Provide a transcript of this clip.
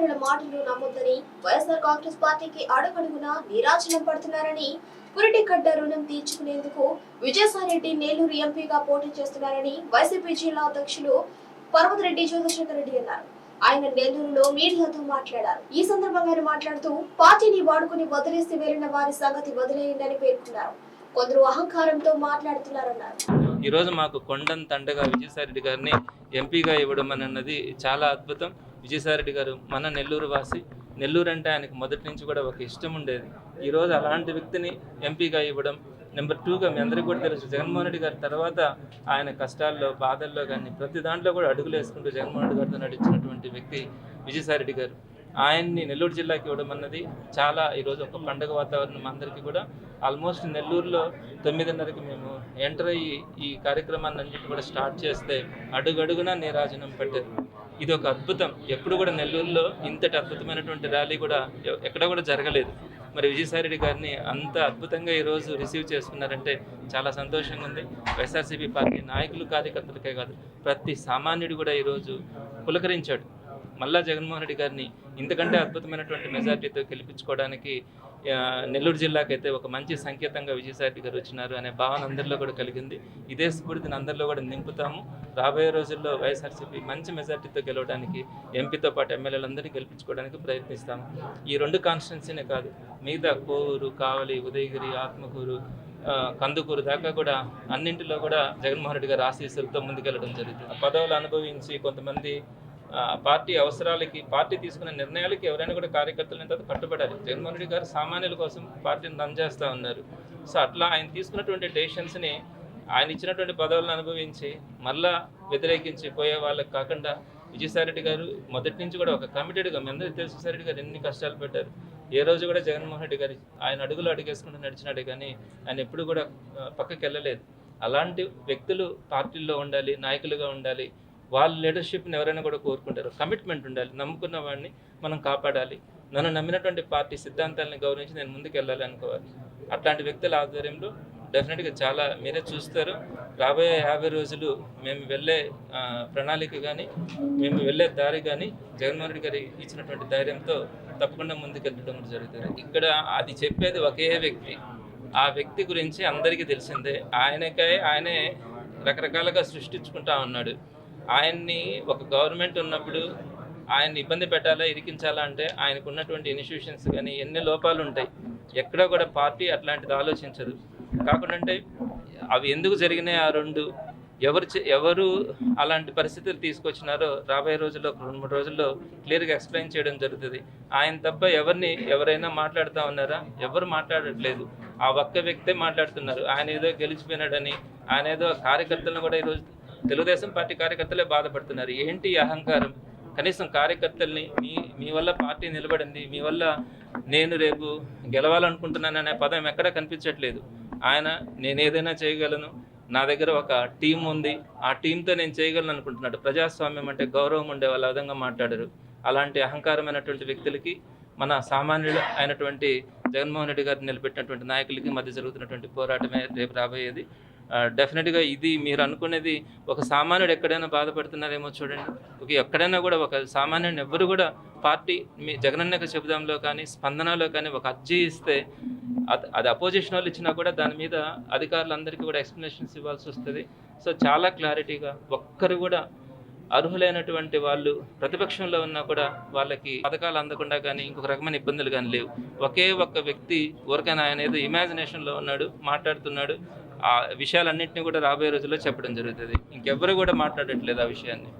అధికారుల మాటలు నమ్మొద్దని వైఎస్ఆర్ కాంగ్రెస్ పార్టీకి అడగడుగున నీరాజనం పడుతున్నారని పురిటికడ్డ రుణం తీర్చుకునేందుకు విజయసాయిరెడ్డి నేలూరు ఎంపీగా పోటీ చేస్తున్నారని వైసీపీ జిల్లా అధ్యక్షులు పర్వతరెడ్డి చంద్రశేఖర్ రెడ్డి అన్నారు. ఆయన నెల్లూరులో మీడియాతో మాట్లాడారు. ఈ సందర్భంగా ఆయన మాట్లాడుతూ పార్టీని వాడుకుని వదిలేసి వెళ్ళిన వారి సంగతి వదిలేయండి పేర్కొన్నారు. కొందరు అహంకారంతో మాట్లాడుతున్నారన్నారు. ఈరోజు మాకు కొండం తండగా విజయసాయిరెడ్డి గారిని ఎంపీగా ఇవ్వడం అన్నది చాలా అద్భుతం. విజయసాయిరెడ్డి గారు మన నెల్లూరు వాసి నెల్లూరు అంటే ఆయనకు మొదటి నుంచి కూడా ఒక ఇష్టం ఉండేది. ఈరోజు అలాంటి వ్యక్తిని ఎంపీగా ఇవ్వడం నెంబర్ టూగా మీ అందరికీ కూడా తెలుసు. జగన్మోహన్ రెడ్డి గారి తర్వాత ఆయన కష్టాల్లో బాధల్లో కానీ ప్రతి దాంట్లో కూడా అడుగులు వేసుకుంటూ జగన్మోహన్ రెడ్డి గారితో నడిచినటువంటి వ్యక్తి విజయసాయిరెడ్డి గారు. ఆయన్ని నెల్లూరు జిల్లాకి ఇవ్వడం అన్నది చాలా ఈరోజు ఒక పండగ వాతావరణం అందరికీ కూడా. ఆల్మోస్ట్ నెల్లూరులో తొమ్మిదిన్నరకి మేము ఎంటర్ అయ్యి ఈ కార్యక్రమాన్ని అన్నింటి కూడా స్టార్ట్ చేస్తే అడుగడుగునా నీరాజనం పెట్టారు ఇది ఒక అద్భుతం. ఎప్పుడు కూడా నెల్లూరులో ఇంతటి అద్భుతమైనటువంటి ర్యాలీ కూడా ఎక్కడ కూడా జరగలేదు. మరి విజయసాయిరెడ్డి గారిని అంత అద్భుతంగా ఈరోజు రిసీవ్ చేసుకున్నారంటే చాలా సంతోషంగా ఉంది. వైఎస్ఆర్సీపీ పార్టీ నాయకులు కార్యకర్తలకే కాదు ప్రతి సామాన్యుడు కూడా ఈరోజు పులకరించాడు. మళ్ళా జగన్మోహన్ రెడ్డి గారిని ఇంతకంటే అద్భుతమైనటువంటి మెజార్టీతో గెలిపించుకోవడానికి నెల్లూరు జిల్లాకైతే ఒక మంచి సంకేతంగా విజయసాయి గారు వచ్చినారు అనే భావన అందరిలో కూడా కలిగింది. ఇదే స్ఫూర్తిని అందరిలో కూడా నింపుతాము. రాబోయే రోజుల్లో వైఎస్ఆర్సీపీ మంచి మెజార్టీతో గెలవడానికి ఎంపీతో పాటు ఎమ్మెల్యేలందరినీ గెలిపించుకోవడానికి ప్రయత్నిస్తాము. ఈ రెండు కాన్స్టిట్యున్సీనే కాదు మిగతా కోవూరు కావలి ఉదయగిరి ఆత్మకూరు కందుకూరు దాకా కూడా అన్నింటిలో కూడా జగన్మోహన్ రెడ్డి గారు ఆశీస్సులతో ముందుకెళ్ళడం జరుగుతుంది. పదవులు అనుభవించి కొంతమంది పార్టీ అవసరాలకి పార్టీ తీసుకునే నిర్ణయాలకి ఎవరైనా కూడా కార్యకర్తలు తర్వాత కట్టుబడాలి. జగన్మోహన్ రెడ్డి గారు సామాన్యుల కోసం పార్టీని రంజేస్తూ ఉన్నారు. సో అట్లా ఆయన తీసుకున్నటువంటి డెసిషన్స్ని ఆయన ఇచ్చినటువంటి పదవులను అనుభవించి మళ్ళా వ్యతిరేకించి పోయే వాళ్ళకి కాకుండా విజయసాయిరెడ్డి గారు మొదటి నుంచి కూడా ఒక కమిటెడ్గా మీ అందరికీ తెలుసు విజయసాయిరెడ్డి గారు ఎన్ని కష్టాలు పెట్టారు. ఏ రోజు కూడా జగన్మోహన్ రెడ్డి గారు ఆయన అడుగులు అడిగేసుకుంటూ నడిచినాడే కానీ ఆయన ఎప్పుడు కూడా పక్కకి వెళ్ళలేదు. అలాంటి వ్యక్తులు పార్టీల్లో ఉండాలి నాయకులుగా ఉండాలి వాళ్ళ లీడర్షిప్ని ఎవరైనా కూడా కోరుకుంటారు. కమిట్మెంట్ ఉండాలి. నమ్ముకున్న వాడిని మనం కాపాడాలి. నన్ను నమ్మినటువంటి పార్టీ సిద్ధాంతాలను గౌరవించి నేను ముందుకు వెళ్ళాలి అనుకోవాలి. అట్లాంటి వ్యక్తుల ఆధ్వర్యంలో డెఫినెట్గా చాలా మీరే చూస్తారు. రాబోయే యాభై రోజులు మేము వెళ్ళే ప్రణాళిక కానీ మేము వెళ్ళే దారి కానీ జగన్మోహన్ రెడ్డి గారి ఇచ్చినటువంటి ధైర్యంతో తప్పకుండా ముందుకెళ్ళడం జరుగుతుంది. ఇక్కడ అది చెప్పేది ఒకే వ్యక్తి. ఆ వ్యక్తి గురించి అందరికీ తెలిసిందే. ఆయనకై ఆయనే రకరకాలుగా సృష్టించుకుంటా ఉన్నాడు. ఆయన్ని ఒక గవర్నమెంట్ ఉన్నప్పుడు ఆయన్ని ఇబ్బంది పెట్టాలా ఇరికించాలా అంటే ఆయనకు ఉన్నటువంటి ఇన్స్టిట్యూషన్స్ కానీ ఎన్ని లోపాలు ఉంటాయి ఎక్కడ కూడా పార్టీ అట్లాంటిది ఆలోచించదు. కాకుండా అంటే అవి ఎందుకు జరిగినాయి ఆ రెండు ఎవరు ఎవరు అలాంటి పరిస్థితులు తీసుకొచ్చినారో రాబోయే రోజుల్లో రెండు మూడు రోజుల్లో క్లియర్గా ఎక్స్ప్లెయిన్ చేయడం జరుగుతుంది. ఆయన తప్ప ఎవరిని ఎవరైనా మాట్లాడుతూ ఉన్నారా? ఎవరు మాట్లాడట్లేదు. ఆ ఒక్క వ్యక్తే మాట్లాడుతున్నారు. ఆయన ఏదో గెలిచిపోయినాడని ఆయన ఏదో కార్యకర్తలను కూడా ఈరోజు తెలుగుదేశం పార్టీ కార్యకర్తలే బాధపడుతున్నారు. ఏంటి ఈ అహంకారం? కనీసం కార్యకర్తల్ని మీ మీ వల్ల పార్టీ నిలబడింది మీ వల్ల నేను రేపు గెలవాలనుకుంటున్నాననే పదం ఎక్కడ కనిపించట్లేదు. ఆయన నేను ఏదైనా చేయగలను నా దగ్గర ఒక టీం ఉంది ఆ టీంతో నేను చేయగలను అనుకుంటున్నాడు. ప్రజాస్వామ్యం అంటే గౌరవం ఉండే వాళ్ళ విధంగా మాట్లాడరు. అలాంటి అహంకారమైనటువంటి వ్యక్తులకి మన సామాన్యుడు అయినటువంటి జగన్మోహన్ రెడ్డి గారు నిలబెట్టినటువంటి నాయకులకి మధ్య జరుగుతున్నటువంటి పోరాటమే రేపు రాబోయేది. డెఫినెట్గా ఇది మీరు అనుకునేది ఒక సామాన్యుడు ఎక్కడైనా బాధపడుతున్నారేమో చూడండి. ఒక ఎక్కడైనా కూడా ఒక సామాన్యుడిని ఎవ్వరు కూడా పార్టీ మీ జగనన్నక చెబుదాంలో కానీ స్పందనలో కానీ ఒక అర్జీ ఇస్తే అది అది అపోజిషన్ వాళ్ళు ఇచ్చినా కూడా దాని మీద అధికారులందరికీ కూడా ఎక్స్ప్లెనేషన్స్ ఇవ్వాల్సి వస్తుంది. సో చాలా క్లారిటీగా ఒక్కరు కూడా అర్హులైనటువంటి వాళ్ళు ప్రతిపక్షంలో ఉన్నా కూడా వాళ్ళకి పథకాలు అందకుండా కానీ ఇంకొక రకమైన ఇబ్బందులు కానీ లేవు. ఒకే ఒక్క వ్యక్తి ఊరికైనా ఆయన ఏదో ఇమాజినేషన్లో ఉన్నాడు మాట్లాడుతున్నాడు. ఆ విషయాలన్నింటినీ కూడా రాబోయే రోజుల్లో చెప్పడం జరుగుతుంది. ఇంకెవ్వరు కూడా మాట్లాడట్లేదు ఆ విషయాన్ని.